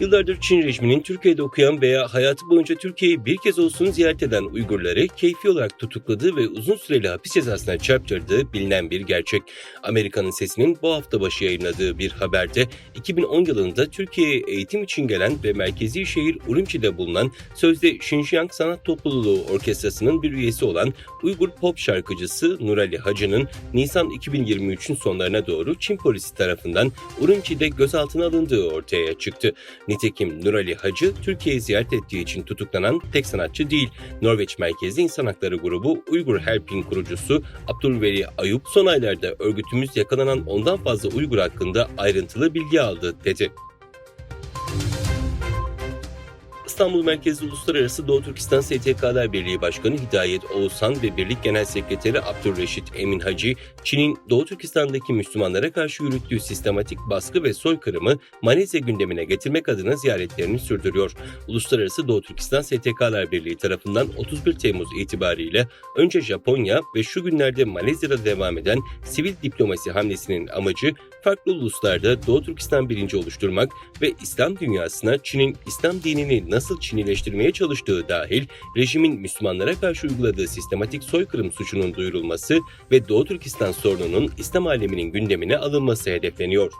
Yıllardır Çin rejiminin Türkiye'de okuyan veya hayatı boyunca Türkiye'yi bir kez olsun ziyaret eden Uygurları keyfi olarak tutukladığı ve uzun süreli hapis cezasına çarptırdığı bilinen bir gerçek. Amerika'nın sesinin bu hafta başı yayınladığı bir haberde 2010 yılında Türkiye'ye eğitim için gelen ve merkezi şehir Urumçi'de bulunan sözde Xinjiang Sanat Topluluğu Orkestrası'nın bir üyesi olan Uygur pop şarkıcısı Nurali Hacı'nın Nisan 2023'ün sonlarına doğru Çin polisi tarafından Urumçi'de gözaltına alındığı ortaya çıktı. Nitekim Nurali Hacı, Türkiye'yi ziyaret ettiği için tutuklanan tek sanatçı değil. Norveç merkezli İnsan Hakları Grubu Uygur Help'in kurucusu Abdülveli Ayup son aylarda örgütümüz yakalanan ondan fazla Uygur hakkında ayrıntılı bilgi aldı dedi. İstanbul merkezli Uluslararası Doğu Türkistan STK'lar Birliği Başkanı Hidayet Oğuzhan ve Birlik Genel Sekreteri Abdülreşit Emin Hacı, Çin'in Doğu Türkistan'daki Müslümanlara karşı yürüttüğü sistematik baskı ve soykırımı Malezya gündemine getirmek adına ziyaretlerini sürdürüyor. Uluslararası Doğu Türkistan STK'lar Birliği tarafından 31 Temmuz itibariyle önce Japonya ve şu günlerde Malezya'da devam eden sivil diplomasi hamlesinin amacı farklı uluslarda Doğu Türkistan bilinci oluşturmak ve İslam dünyasına Çin'in İslam dinini nasıl Çinileştirmeye çalıştığı dahil rejimin Müslümanlara karşı uyguladığı sistematik soykırım suçunun duyurulması ve Doğu Türkistan sorununun İslam aleminin gündemine alınması hedefleniyor.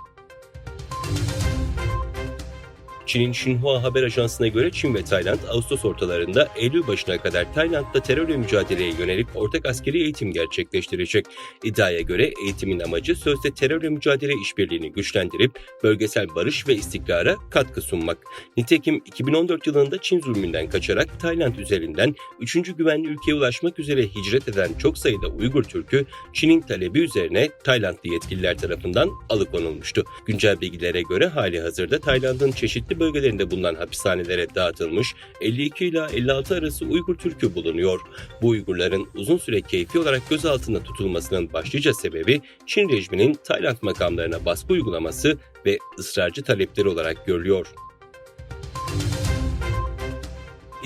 Çin'in Xinhua haber ajansına göre Çin ve Tayland Ağustos ortalarında Eylül başına kadar Tayland'da terörle mücadeleye yönelik ortak askeri eğitim gerçekleştirecek. İddiaya göre eğitimin amacı sözde terörle mücadele işbirliğini güçlendirip bölgesel barış ve istikrara katkı sunmak. Nitekim 2014 yılında Çin zulmünden kaçarak Tayland üzerinden 3. güvenli ülkeye ulaşmak üzere hicret eden çok sayıda Uygur Türk'ü Çin'in talebi üzerine Taylandlı yetkililer tarafından alıkonulmuştu. Güncel bilgilere göre hali hazırda Tayland'ın çeşitli bölgelerinde bulunan hapishanelere dağıtılmış 52 ila 56 arası Uygur Türk'ü bulunuyor. Bu Uygurların uzun süre keyfi olarak gözaltında tutulmasının başlıca sebebi Çin rejiminin Tayland makamlarına baskı uygulaması ve ısrarcı talepleri olarak görülüyor.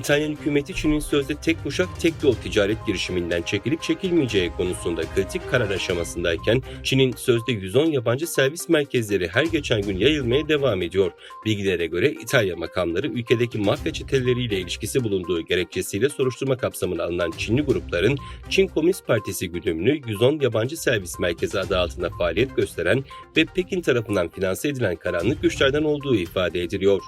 İtalyan hükümeti Çin'in sözde tek kuşak tek yol ticaret girişiminden çekilip çekilmeyeceği konusunda kritik karar aşamasındayken Çin'in sözde 110 yabancı servis merkezleri her geçen gün yayılmaya devam ediyor. Bilgilere göre İtalya makamları ülkedeki mafya çeteleriyle ilişkisi bulunduğu gerekçesiyle soruşturma kapsamına alınan Çinli grupların Çin Komünist Partisi güdümlü 110 yabancı servis merkezi adı altında faaliyet gösteren ve Pekin tarafından finanse edilen karanlık güçlerden olduğu ifade ediliyor.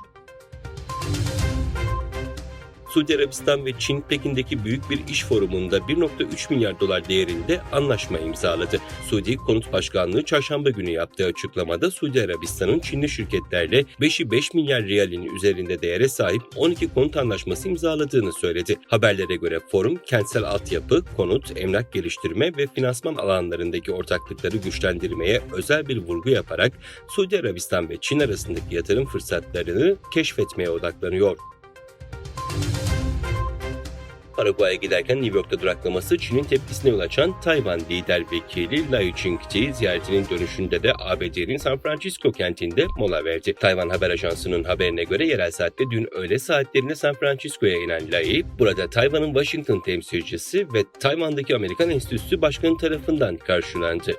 Suudi Arabistan ve Çin Pekin'deki büyük bir iş forumunda 1.3 milyar dolar değerinde anlaşma imzaladı. Suudi Konut Başkanlığı çarşamba günü yaptığı açıklamada Suudi Arabistan'ın Çinli şirketlerle 5'i 5 milyar riyalin üzerinde değere sahip 12 konut anlaşması imzaladığını söyledi. Haberlere göre forum kentsel altyapı, konut, emlak geliştirme ve finansman alanlarındaki ortaklıkları güçlendirmeye özel bir vurgu yaparak Suudi Arabistan ve Çin arasındaki yatırım fırsatlarını keşfetmeye odaklanıyor. Paraguay'a giderken New York'ta duraklaması Çin'in tepkisine yol açan Tayvan lider vekili Lai Ching-te ziyaretinin dönüşünde de ABD'nin San Francisco kentinde mola verdi. Tayvan Haber Ajansı'nın haberine göre yerel saatte dün öğle saatlerinde San Francisco'ya inen Lai, burada Tayvan'ın Washington temsilcisi ve Tayvan'daki Amerikan Enstitüsü Başkanı tarafından karşılandı.